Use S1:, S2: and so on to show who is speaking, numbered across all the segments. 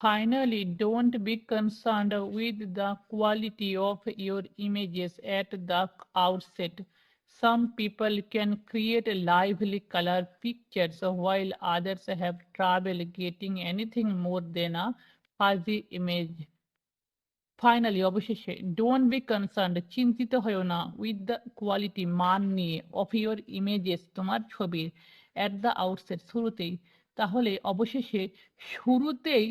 S1: Finally, don't be concerned with the quality of your images at the outset. Some people can create lively color pictures while others have trouble getting anything more than a fuzzy image. Finally অবশেষে don't be concern চিন্তিত হয়েও না with the quality মান নিয়ে of your images তোমার ছবির at the outset শুরুতেই তাহলে অবশেষে শুরুতেই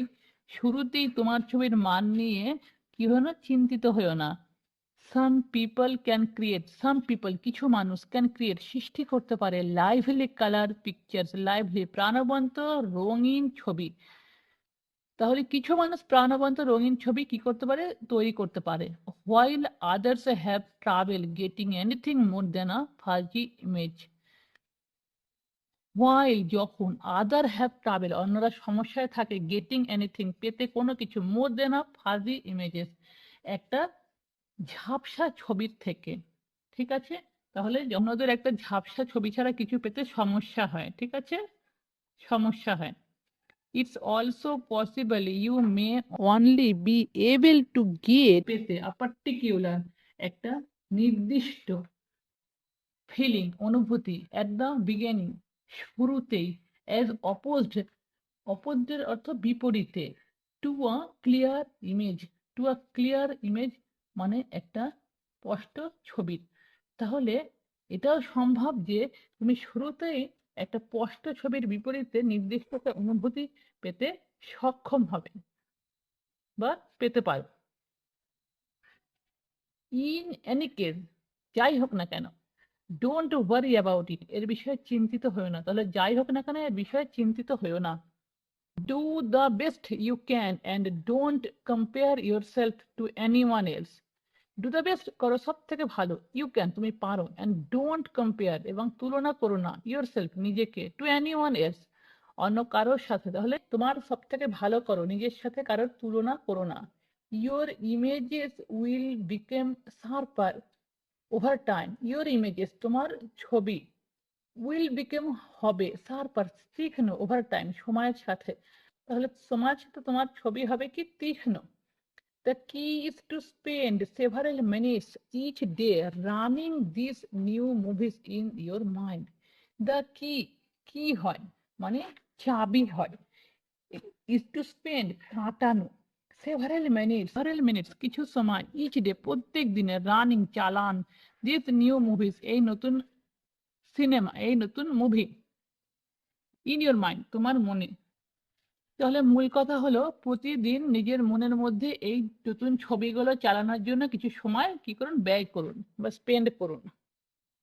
S1: শুরুতেই তোমার ছবির মান নিয়ে কি হয়েও না, চিন্তিত হয়েও না। Some people can create some people কিছু মানুষ ক্যান ক্রিয়েট সৃষ্টি করতে পারে লাইভলি কালার পিকচার্স লাইভলি প্রাণবন্ত রঙিন ছবি। তাহলে কিছু মানুষ প্রাণবন্ত রঙিন ছবি কি করতে পারে? তৈরি করতে পারে। While others have travel getting anything more than a fuzzy image while যখন আদার হ্যাভ ট্রাভেল অন্যরা সমস্যায় থাকে গেটিং এনিথিং পেতে কোনো কিছু মোর দেন আ ফাজি ইমেজেস একটা ঝাপসা ছবির থেকে, ঠিক আছে? তাহলে অন্যদের একটা ঝাপসা ছবি ছাড়া কিছু পেতে সমস্যা হয়, ঠিক আছে? সমস্যা হয়। It's also possible you may only be able to get পেতে a particular একটা নির্দিষ্ট ফিলিং অনুভূতি at the beginning. শুরুতেই opposed opposed এর অর্থ বিপরীতে। To a clear image, to a clear image মানে একটা স্পষ্ট ছবি। তাহলে এটাও সম্ভব যে তুমি শুরুতেই একটা স্পষ্ট ছবির বিপরীতে নির্দিষ্ট একটা অনুভূতি পেতে সক্ষম হবে বা পেতে পারো। ইন এনি কেস যাই হোক না কেন ডোন্ট ওয়ারি অ্যাবাউট ইট এর বিষয়ে চিন্তিত হয়েও না। তাহলে যাই হোক না কেন, এর বিষয়ে চিন্তিত হয়েও না। Do the best you can and don't compare yourself to anyone else do the best করো সব থেকে ভালো। ইউ ক্যান তুমি পারো। অ্যান্ড ডোন্ট কম্পেয়ার এবং তুলনা করো না ইউর সেলফ নিজেকে টু এনি ওয়ান এলস অন্য কারোর সাথে। তাহলে তোমার সব থেকে ভালো করো, নিজের সাথে কারোর তুলনা করো না। Your images will become sharper over time your images তোমার ছবি উইল বিকেম হবে শার্পার তীক্ষ্ণ ওভার টাইম সময়ের সাথে তাহলে সময়ের সাথে তোমার ছবি হবে কি তীক্ষ্ণ The key is to spend several minutes each day running these new movies in your mind. The key, key হয় মানে চাবি হয় is to spend কাটানো several minutes several minutes কিছু সময়, each day, প্রত্যেক দিনে রানিং চালান these new movies, এই নতুন সিনেমা এই নতুন মুভি ইন ইয়োর মাইন্ড তোমার মনে। তাহলে মূল কথা হলো, প্রতিদিন নিজের মনের মধ্যে এই নতুন ছবিগুলো চালানোর জন্য কিছু সময় কি করুন? ব্যয় করুন বা স্পেন্ড করুন।